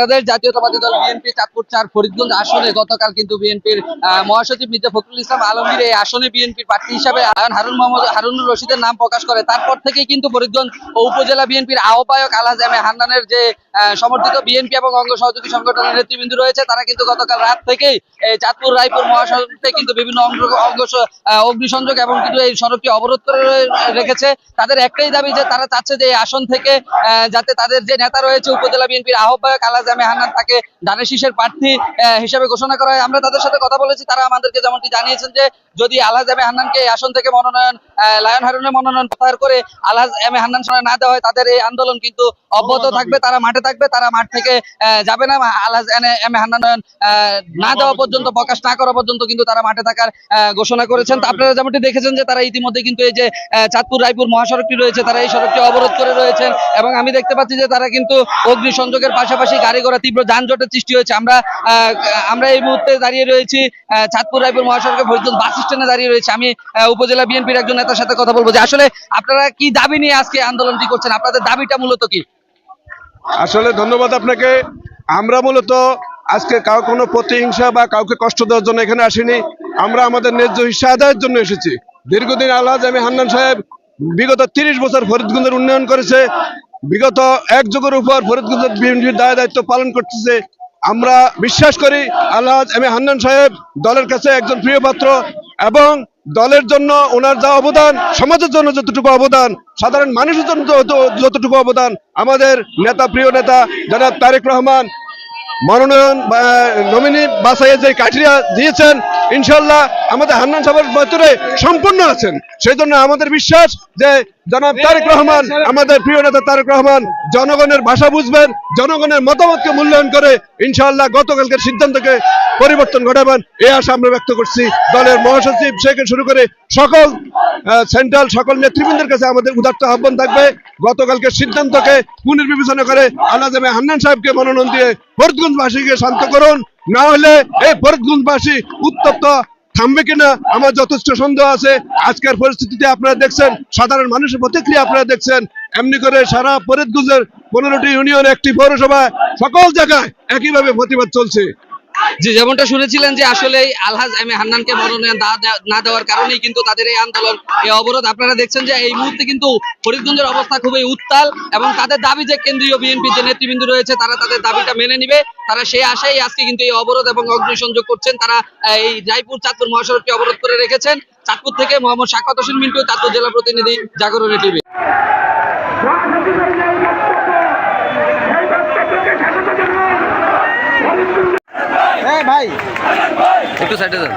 বাংলাদেশ জাতীয়তাবাদী দল বিএনপি, চাঁদপুর চার, ফরিদগঞ্জ আসনে গতকাল কিন্তু বিএনপির মহাসচিব মির্জা ফখরুল ইসলাম আলমগীর এই আসনে বিএনপির প্রার্থী হিসাবে হারুন মোহাম্মদ, হারুনুর রশিদের নাম প্রকাশ করে। তারপর থেকেই কিন্তু ফরিদগঞ্জ উপজেলা বিএনপির আহ্বায়ক আলহাজ এম হান্নানের যে সমর্থিত বিএনপি এবং অঙ্গ সহযোগী সংগঠনের নেতৃবৃন্দ রয়েছে, তারা কিন্তু গতকাল রাত থেকেই এই চাঁদপুর, রায়পুর মহাসড়কে কিন্তু বিভিন্ন অঙ্গ অগ্নিসংযোগ এবং কিন্তু এই সড়কটি অবরোধ করে রেখেছে। তাদের একটাই দাবি যে তারা চাচ্ছে যে এই আসন থেকে যাতে তাদের যে নেতা রয়েছে উপজেলা বিএনপির আহ্বায়ক আলাজ আহমে হান্নান তাকে ধানের শীষের প্রার্থী হিসেবে ঘোষণা করা হয়। আমরা তাদের সাথে কথা বলেছি তারা আমাদেরকে যেমনটি জানিয়েছেন যে যদি আলহাজ এম এ হান্নানকে এই আসন থেকে মনোনয়ন লায়ন হারুনের মনোনয়ন প্রত্যাহার করে আলহাজ এম এ হান্নান সরায় না দেওয়া হয় তাদের এই আন্দোলন কিন্তু অব্যাহত থাকবে তারা মাঠে থাকবে তারা মাঠ থেকে যাবে না। আলহাজ এম এ হান্নান না দেওয়া পর্যন্ত প্রকাশ না করা পর্যন্ত কিন্তু তারা মাঠে থাকার ঘোষণা করেছেন। আপনারা যেমনটি দেখেছেন যে তারা ইতিমধ্যে কিন্তু এই যে চাঁদপুর রায়পুর মহাসড়কটি রয়েছে তারা এই সড়কটি অবরোধ করে রয়েছেন এবং আমি দেখতে পাচ্ছি যে তারা কিন্তু অগ্নিসংযোগের পাশাপাশি গাড়ি ঘোড়া তীব্র যানজটের সৃষ্টি হয়েছে। আমরা আমরা এই মুহূর্তে দাঁড়িয়ে রয়েছি চাঁদপুর রায়পুর মহাসড়কে ফরিদগঞ্জ বাস স্ট্যান্ডে দাঁড়িয়ে রয়েছে। আমি উপজেলা বিএনপির একজন নেতার সাথে কথা বলব যে আসলে আপনারা কি দাবি নিয়ে আজকে আন্দোলনটি করছেন? আপনাদের দাবিটা মূলত কি? আসলে ধন্যবাদ আপনাকে। আমরা মূলত আজকে কাউ, কোনো প্রতিহিংসা বা কাউকে কষ্ট দেওয়ার জন্য এখানে আসিনি। আমরা আমাদের ন্যায্য হিসা আদায়ের জন্য এসেছি। দীর্ঘদিন আলহাজ আমি হান্নান সাহেব বিগত তিরিশ বছর ফরিদগঞ্জের উন্নয়ন করেছে। বিগত এক যুগের উপর ফরিদগঞ্জের বিএনপির দায় দায়িত্ব পালন করতেছে। আমরা বিশ্বাস করি আল্লাহ এম এ হান্নান সাহেব দলের কাছে একজন প্রিয় পাত্র এবং দলের জন্য ওনার যা অবদান, সমাজের জন্য যতটুকু অবদান, সাধারণ মানুষের জন্য যতটুকু অবদান, আমাদের নেতা, প্রিয় নেতা, জনাব তারেক রহমান মনোনয়ন নমিনি বাছাইয়ের যে ক্রাইটেরিয়া দিয়েছেন ইনশাল্লাহ আমাদের হান্নান সাহেবের ভেতরে সম্পূর্ণ আছেন। সেই জন্য আমাদের বিশ্বাস যে জনাব তারেক রহমান, আমাদের প্রিয় নেতা তারেক রহমান, জনগণের ভাষা বুঝবেন, জনগণের মতামতকে মূল্যায়ন করে ইনশাআল্লাহ গতকালকের সিদ্ধান্তকে পরিবর্তন ঘটাবেন। এই আশা আমরা ব্যক্ত করছি। দলের মহাসচিব থেকে শুরু করে সকল সেন্ট্রাল সকল নেতৃবৃন্দের কাছে আমাদের উদার্ত আহ্বান থাকবে। গতকালকের সিদ্ধান্তকে পুনর্বিবেচনা করে আল্লাহ হান্নান সাহেবকে মনোনয়ন দিয়ে ফরিদগঞ্জবাসীকে শান্ত করুন। না হলে এই ফরিদগঞ্জবাসী উত্তপ্ত। থামবে কিনা? আমার যথেষ্ট সন্দেহ আছে। আজকের পরিস্থিতিতে আপনারা দেখছেন, সাধারণ মানুষের প্রতিক্রিয়া আপনারা দেখছেন। এমনি করে সারা ফরিদগঞ্জের পনেরোটি ইউনিয়ন, একটি পৌরসভা, সকল জায়গায় একইভাবে প্রতিবাদ চলছে। যে যেমনটা শুনেছিলেন যে আসলে আলহাজ এম এ হান্নানকে মনোনয়ন না দেওয়ার কারণেই কিন্তু তাদের এই আন্দোলন, এই অবরোধ। আপনারা দেখছেন যে এই মুহূর্তে কিন্তু ফরিদগঞ্জের অবস্থা খুবই উত্তাল এবং তাদের দাবি যে কেন্দ্রীয় বিএনপি যে নেতৃবৃন্দ রয়েছে, তারা তাদের দাবিটা মেনে নিবে। তারা সেই আশাই আজকে কিন্তু এই অবরোধ এবং অগ্নিসংযোগ করছেন। তারা এই জয়পুর চাঁদপুর মহাসড়ককে অবরোধ করে রেখেছেন। চাঁদপুর থেকে মোহাম্মদ শাকাত হোসেন মিন্টু চাঁদপুর জেলা প্রতিনিধি জাগরণী টিভি। একটু সাইডে যান।